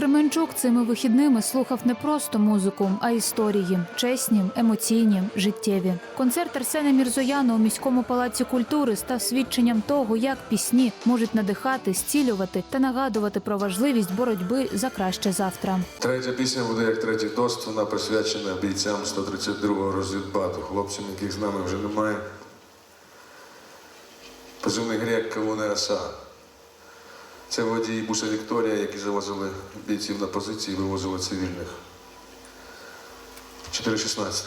Кременчук цими вихідними слухав не просто музику, а історії чесні, емоційні, життєві. Концерт Арсена Мірзояна у міському палаці культури став свідченням того, як пісні можуть надихати, зцілювати та нагадувати про важливість боротьби за краще завтра. Третя пісня буде як третій тост. Вона присвячена бійцям 132-го розвідбату, хлопцям, яких з нами вже немає. Позивний грек Кавуне Аса. Це водії буса Вікторія, які завозили бійців на позиції, і вивозили цивільних. 4.16.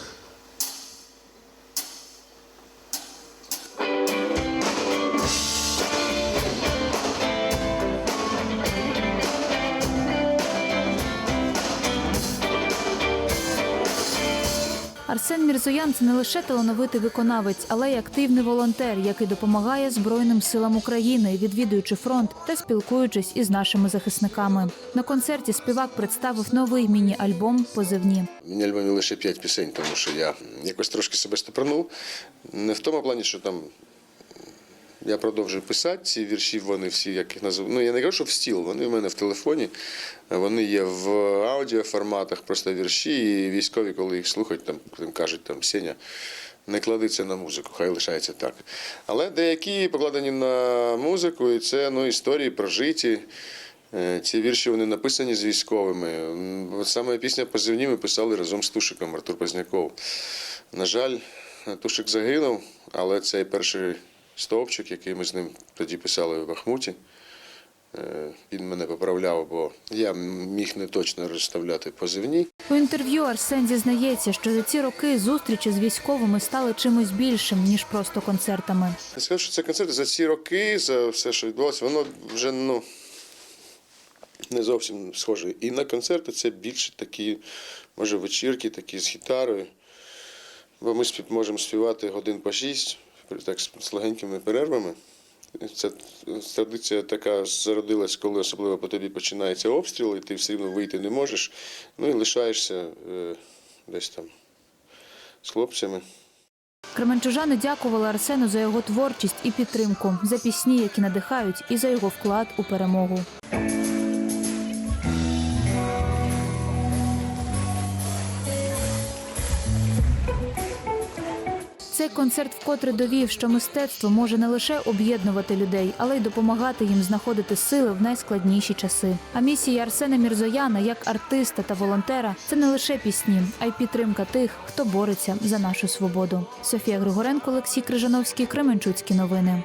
Арсен Мірзоян це не лише талановитий виконавець, але й активний волонтер, який допомагає Збройним силам України, відвідуючи фронт та спілкуючись із нашими захисниками. На концерті співак представив новий міні-альбом Позивні. Мені альбомі лише п'ять пісень, тому що я якось трошки себе стопорнув. Не в тому плані, що там я продовжую писати ці вірші, вони всі, як їх називаю. Ну, я не кажу, що в стіл, вони в мене в телефоні, вони є в аудіоформатах, просто вірші, і військові, коли їх слухають, там кажуть, там Сеня, не це на музику, хай лишається так. Але деякі покладені на музику, і це ну, історії прожиті. Е, Ці вірші вони написані з військовими. Саме пісня позивні ми писали разом з Тушиком Артур Позняков. На жаль, Тушик загинув, але цей перший стовпчик, який ми з ним тоді писали в Бахмуті, е, він мене поправляв, бо я міг не точно розставляти позивні. У інтерв'ю Арсен зізнається, що за ці роки зустрічі з військовими стали чимось більшим ніж просто концертами. Я скажу, що це концерт за ці роки, за все, що відбулося, воно вже ну, не зовсім схоже. І на концерти це більше такі, може, вечірки, такі з гітарою. Бо ми можемо співати годин по шість, так з легенькими перервами. Це традиція така зародилась, коли особливо по тобі починається обстріл, і ти все рівно вийти не можеш. Ну і лишаєшся е, десь там з хлопцями. Кременчужани дякували Арсену за його творчість і підтримку, за пісні, які надихають, і за його вклад у перемогу. Цей концерт вкотре довів, що мистецтво може не лише об'єднувати людей, але й допомагати їм знаходити сили в найскладніші часи. А місія Арсена Мірзояна як артиста та волонтера це не лише пісні, а й підтримка тих, хто бореться за нашу свободу. Софія Григоренко, Олексій Крижановський, Кременчуцькі новини.